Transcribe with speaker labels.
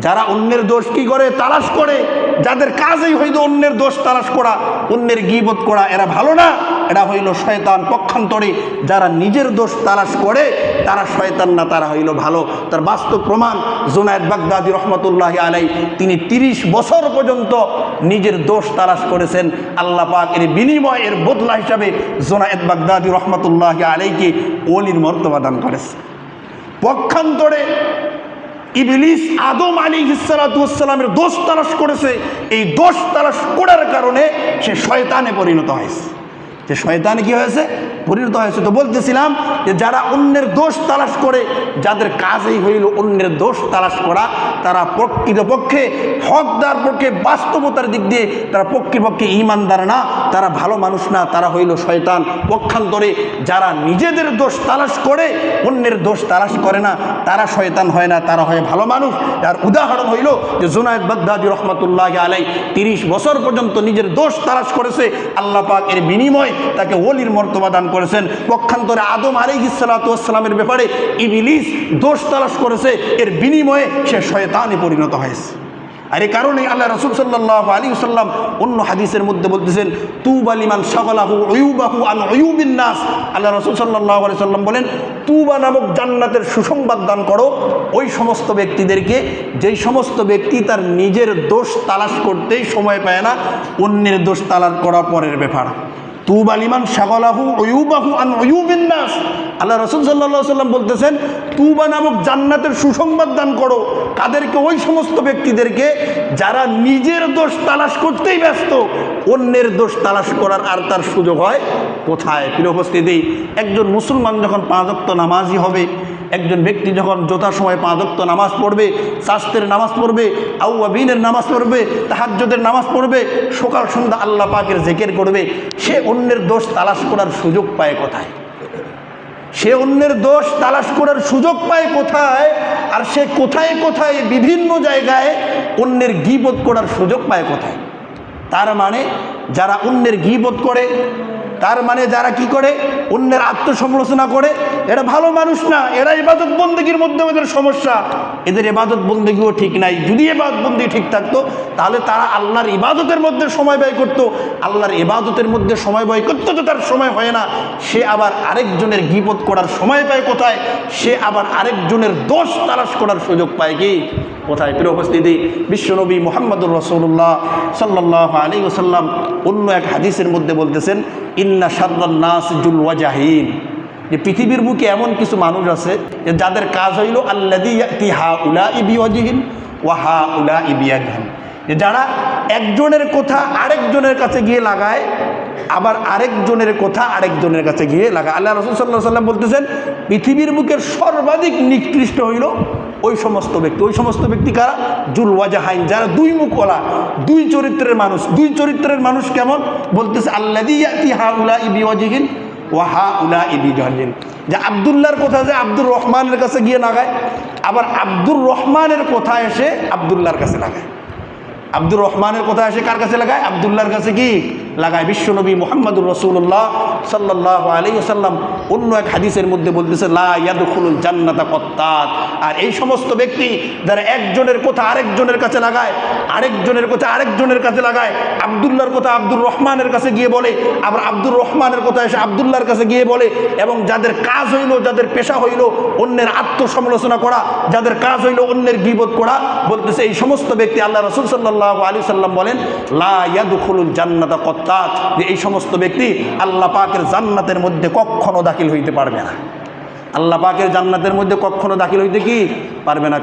Speaker 1: যারা অন্যের দোষ কি করে, তালাশ করে। যাদের কাজেই হইল অন্যের দোষ তালাশ করা, অন্যের গিবত করা, এরা ভালো না। এরা হইল শয়তান পক্ষান্তরে। যারা নিজের দোষ তালাশ করে, তারা শয়তান না, তারা হইল ভালো। তার বাস্তব প্রমাণ, জোনায়দ বাগদাদি রহমতুল্লাহ আলাই তিনি তিরিশ বছর পর্যন্ত নিজের দোষ তালাশ করেছেন। আল্লাহ পাক এর বিনিময়, এর বদলা হিসাবে জোনায়দ বাগদাদি রহমতুল্লাহ আলাইকে অলির মর্তবা দান করেছে। পক্ষান্তরে ইবলিস আদম আলী ইসালাতামের দোষ তালাশ করেছে। এই দোষ তালাশ করার কারণে সে শয়তানে পরিণত হয়েছে। যে শয়তান কি হয়েছে? পরিণত হয়েছে। তো বলতেছিলাম যে যারা অন্যের দোষ তালাশ করে, যাদের কাজেই হইল অন্যের দোষ তালাশ করা, তারা প্রকৃতপক্ষে হকদার পক্ষে বাস্তবতার দিক দিয়ে তারা পক্ষে ইমানদার না, তারা ভালো মানুষ না, তারা হইল শয়তান। পক্ষান্তরে যারা নিজেদের দোষ তালাশ করে, অন্যের দোষ তালাশ করে না, তারা শয়তান হয় না, তারা হয় ভালো মানুষ। আর উদাহরণ হইল যে জুনায়দ বাগদাদি রহমতুল্লাহ আলাই তিরিশ বছর পর্যন্ত নিজের দোষ তালাশ করেছে, আল্লাহ পাক এর বিনিময় তাকে ওলির মর্তবা দান করেছেন। পক্ষান্তরে আদম আলী ইসালাতামের ব্যাপারে ইবিলিস দোষ তালাশ করেছে। এর বিনিময়ে সে শয়তানে পরিণত হয়েছে। আর এই কারণে আল্লাহ রসুল সাল্লাহ আলী সাল্লাম অন্য হাদিসের মধ্যে বলতেছেন, তুব আলিমান সকলাহু অয়ুবাহু আন অয়ুবিন নাস। আল্লাহ রসুল সাল্লাহ আলি সাল্লাম বলেন, তুবা নামক জান্নাতের সুসংবাদ দান করো। ওই সমস্ত ব্যক্তিদেরকে, যেই সমস্ত ব্যক্তি তার নিজের দোষ তালাশ করতেই সময় পায় না, অন্যের দোষ তালাশ করা পরের ব্যাপার। তুব আলিমান সাগলাহু অয়ুবাহু আন আল্লাহ রসুল সাল্লাহ সাল্লাম বলতেছেন, তুবা নামক জান্নাতের সুসংবাদ দান করো। তাদেরকে ওই সমস্ত ব্যক্তিদেরকে যারা নিজের দোষ তালাশ করতেই ব্যস্ত, অন্যের দোষ তালাশ করার আর তার সুযোগ হয় কোথায়? প্রিয় উপস্থিতি, একজন মুসলমান যখন পাঁচক্ত নামাজি হবে, একজন ব্যক্তি যখন যথা সময় নামাজ পড়বে শাস্ত্রের নামাজ পড়বে, আউয়াবিনের নামাজ পড়বে তাহাজ্যদের নামাজ পড়বে, সকাল সন্ধ্যা আল্লাহ পাকের জেকের করবে, সে অন্যের দোষ তালাশ করার সুযোগ পায় কোথায়? সে অন্যের দোষ তালাশ করার সুযোগ পায় কোথায়? আর সে কোথায় কোথায় বিভিন্ন জায়গায় অন্যের গিবোধ করার সুযোগ পায় কোথায়? তার মানে যারা অন্যের গিবোধ করে, তার মানে যারা কি করে? অন্যের আত্মসমালোচনা করে, এরা ভালো মানুষ না, এরা ইবাদত বন্দীগীর মধ্যে ওদের সমস্যা। এদের ইবাদত বন্দীগীও ঠিক নাই। যদি এবাদত বন্দি ঠিক থাকতো, তাহলে তারা আল্লাহর ইবাদতের মধ্যে সময় ব্যয় করতো। আল্লাহর ইবাদতের মধ্যে সময় ব্যয় করতো তো তার সময় হয় না। সে আবার আরেকজনের গিপত করার সময় পায় কোথায়? সে আবার আরেকজনের দোষ তালাশ করার সুযোগ পায় কি? কোথায়? প্রিয় উপস্থিতি, বিশ্বনবী মোহাম্মদুর রসুল্লাহ সাল্লাহ আলী ওসাল্লাম অন্য এক হাদিসের মধ্যে বলতেছেন, ইন্না সাদ্দান্নাস জুল ওয়াজাহিন যে পৃথিবীর বুকে এমন কিছু মানুষ আছে যে যাদের কাজ হইল আল্লাদি হা উলা ইবিওয়াজিহীন ওয়াহা উলা ইবিয়াজহান যে যারা একজনের কথা আরেকজনের কাছে গিয়ে লাগায়, আবার আরেকজনের কথা আরেকজনের কাছে গিয়ে লাগায়। আল্লাহ রসুল সাল্লাহ সাল্লাম বলতেছেন, পৃথিবীর বুকের সর্বাধিক নিকৃষ্ট হইল ওই সমস্ত ব্যক্তি। ওই সমস্ত ব্যক্তি কারা? জুল ওয়াজাহাইন, যারা দুই মুখওয়ালা, দুই চরিত্রের মানুষ। দুই চরিত্রের মানুষ কেমন? বলতেছে আল্লাদি হা উলা ইবিওয়াজিহীন ওয়াহা উলা ইবি জাহালিন যে আবদুল্লার কথা যে আব্দুর রহমানের কাছে গিয়ে লাগায় আবার আব্দুর রহমানের কথা এসে আবদুল্লার কাছে লাগায়। আব্দুর রহমানের কথা এসে কার কাছে লাগায়? আবদুল্লার কাছে কি? লাগায় বিশ্বনবী মোহাম্মদুর রসুল্লাহ সাল্লাহ আলী সাল্লাম অন্য এক হাদিসের মধ্যে বলতেছে, লা ইয়াদুল জান্নাতা কত্তাত। আর এই সমস্ত ব্যক্তি যারা একজনের কথা আরেকজনের কাছে লাগায়, আরেকজনের কথা আরেকজনের কাছে লাগায়, আবদুল্লাহর কথা আব্দুর রহমানের কাছে গিয়ে বলে, আবার আব্দুর রহমানের কথা এসে আবদুল্লাহর কাছে গিয়ে বলে, এবং যাদের কাজ হইল, যাদের পেশা হইল, অন্যের আত্মসমালোচনা করা, যাদের কাজ হইল, অন্যের গিবোধ করা, বলতেছে এই সমস্ত ব্যক্তি আল্লাহ রসুল সাল্লাহ আলী সাল্লাম বলেন, লা ইয়াদুল জান্নাতা কত্তাত। যে এই সমস্ত ব্যক্তি আল্লাহ পাকের জান্নাতের মধ্যে কখনো দাখিল হইতে পারবে না। আল্লাহ পাকের জান্নাতের মধ্যে কখনো দাখিল হইতে কি? পারবে না।